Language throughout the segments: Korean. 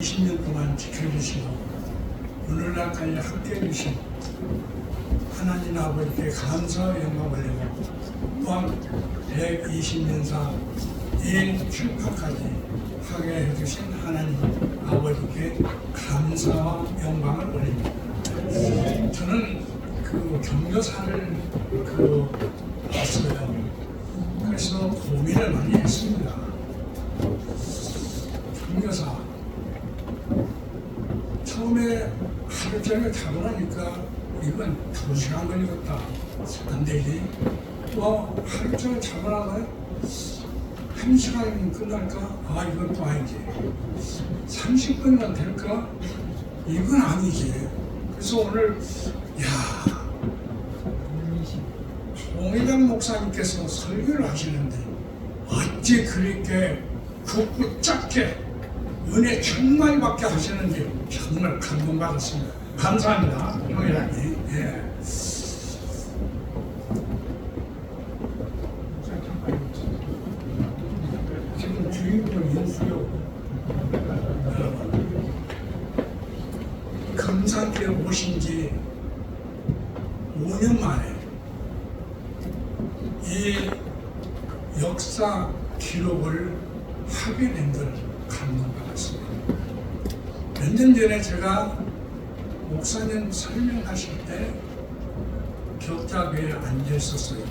20년 동안 지켜주시고 오늘날까지 함께해 주신 하나님 아버지께 감사와 영광 올리고 또한 120년사 일 출파까지 하게 해주신 하나님 아버지께 감사와 영광을 올립니다. 저는 그 경조사를 그 봤어요. 그래서 고민을 많이 했습니다. 경조사 처음에 하루 종일 타고 나니까 이건 두 시간 걸리겠다. 안 되지. 또 하루 종일 타고 나가 한 시간이면 끝날까? 아, 이건 또 아니지. 30분만 될까? 이건 아니지. 그래서 오늘, 야 홍의장 목사님께서 설교를 하시는데 어찌 그렇게 굵고 짧게 은혜 정말 받게 하시는지 정말 감동받았습니다. 감사합니다. 홍의장님. 예. 지금 주인공 인수요. 금산교에 오신 지 5년 만에 이 역사 기록을 하게 된 걸 감동 받았습니다. 몇 년 전에 제가 목사님 설명하실 때 격자교회에 앉아 있었어요.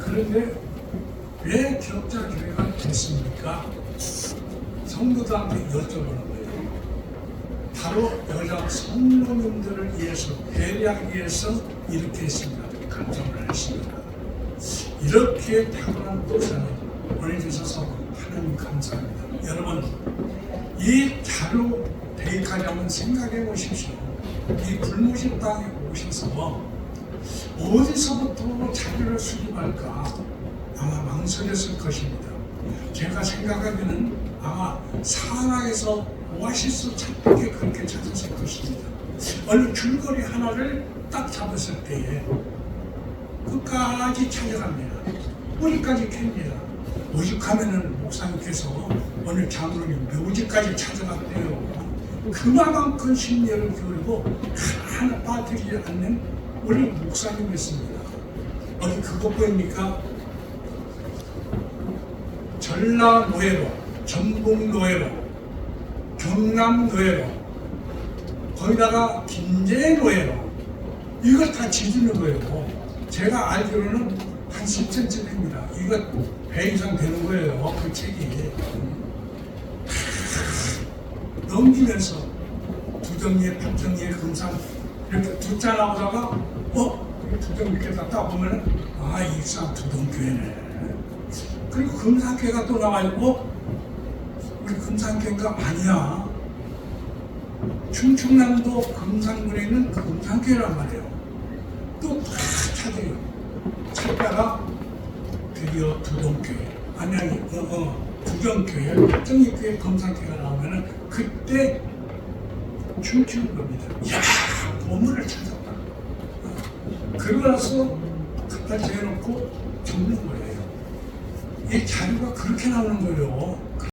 그런데 왜 격자교회가 됐습니까? 성도들한테 여쭤보는 거예요. 바로 여자 성도님들을 위해서, 배려하기 위해서 이렇게 했습니다. 감정을 했습니다. 이렇게 탁월한 목사님 보내주셔서 하나님 감사합니다. 여러분 이 자료 한번 생각해 보십시오. 이 굶으신 땅에 오셔서 어디서부터 자료를 수집할까 아마 망설였을 것입니다. 제가 생각하기는 아마 사막에서 오아시스 찾게 그렇게 찾았을 것입니다. 어느 줄거리 하나를 딱 잡았을 때에 끝까지 찾아갑니다. 뿌리까지 캡니다. 오죽하면은 목사님께서 오늘 장로님 묘지까지 찾아갔대요. 그만큼 심려를 기울이고 하나 빠뜨리지 않는 우리 목사님이었습니다. 어디 그거 보입니까? 전라 노예로, 전북 노예로, 경남 노예로, 거기다가 김제 노예로 이걸 다 지주는 거예요. 제가 알기로는 한 10cm 됩니다. 이거 배 이상 되는 거예요. 그 책이. 넘기면서 두덩이에 팔덩이에 금상 이렇게 두자 나오다가 어? 두덩이 이렇게 딱 보면은 아, 이상 두덩교회네. 그리고 금상교회가 또 나와요. 어? 우리 금상교회가 아니야. 충청남도 금산군에 있는 금산교회란 말이에요. 또 다 찾아요. 찾다가 드디어 두동교회, 안양이, 어, 어, 구경교회, 정리교회, 금산교회가 나오면은 그때 춤추는 겁니다. 이야, 보물을 찾았다. 어. 그러고 나서 갖다 재놓고 적는 거예요. 이 자료가 그렇게 나오는 거예요.